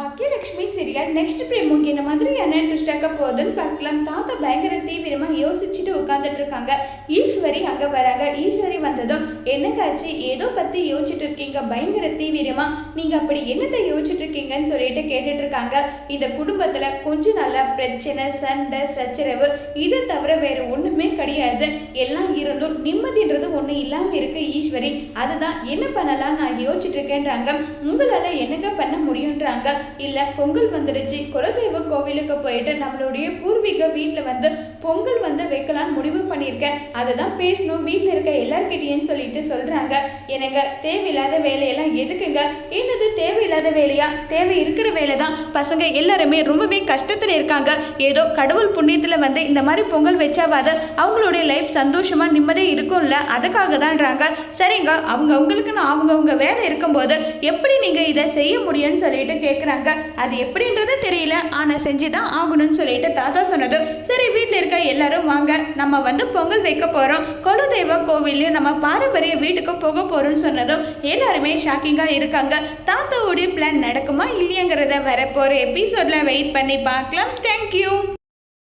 Bhagyalakshmi serial next ಪ್ರೇಮುಗೆ ನಮ್ಮ நடக்க போகுதுன்னு பார்க்கலாம் தாத்தா பயங்கர தீவிரமாக யோசிச்சுட்டு உட்காந்துட்டு இருக்காங்க ஈஸ்வரி அங்கே வராங்க. ஈஸ்வரி வந்ததும் என்னக்காச்சு ஏதோ பற்றி யோசிச்சுட்டு இருக்கீங்க பயங்கர தீவிரமாக நீங்கள் அப்படி என்னத்தை யோசிச்சுட்டு இருக்கீங்கன்னு சொல்லிட்டு கேட்டுட்டு இருக்காங்க இந்த குடும்பத்தில் கொஞ்ச நாளா பிரச்சனை சண்டை சச்சரவு இதை தவிர வேறு ஒன்றுமே கிடையாது. எல்லாம் இருந்தும் நிம்மதின்றது ஒன்று இல்லாமல் இருக்கு ஈஸ்வரி. அதுதான் என்ன பண்ணலாம் நான் யோசிச்சுட்டு இருக்கேன்றாங்க உங்களால் என்னங்க பண்ண முடியுன்றாங்க. இல்லை பொங்கல் வந்துடுச்சு. குலதெய்வ கோவிலுக்கு போயிட்டு நம்மளுடைய பூர்வீக வீட்டில் வந்து பொங்கல் வந்து வைக்கலாம்னு முடிவு பண்ணியிருக்கேன். அதை தான் பேசணும். வீட்டில் இருக்க எல்லார்கிட்டயும் சொல்லிட்டு சொல்றாங்க. எனக்கு தேவையில்லாத வேலையெல்லாம் எதுக்குங்க? என்னது தேவையில்லாத வேலையா? தேவை இருக்கிற வேலை தான் பசங்க எல்லாருமே ரொம்பவே கஷ்டத்தில் இருக்காங்க. ஏதோ கடவுள் புண்ணியத்தில் வந்து இந்த மாதிரி பொங்கல் வச்சாவாது அவங்களுடைய லைஃப் சந்தோஷமா நிம்மதியாக இருக்கும்ல? அதுக்காக தான்றாங்க சரிங்க அவங்க அவங்களுக்குன்னு அவங்கவுங்க வேலை இருக்கும்போது எப்படி நீங்கள் இதை செய்ய முடியும்னு சொல்லிட்டு கேட்குறாங்க அது எப்படின்றது தெரியல. ஆனால் செஞ்சு தான் ஆகணும்னு சொல்லிட்டு தாத்தா சொன்னது. சரி வீட்டில் இருக்க எல்லாரும் வாங்க. நம்ம வந்து பொங்கல் வைக்க போகிறோம் குலதெய்வ கோவில்லையும் நம்ம பாரம்பரிய வீட்டுக்கு போக போகிறோம்னு சொன்னதும் எல்லாருமே ஷாக்கிங்காக இருக்காங்க. தாத்தாவுடைய பிளான் நடக்குமா இல்லையங்கிறத வரப்போகிற எபிசோடில் வெயிட் பண்ணி பார்க்கலாம். தேங்க்யூ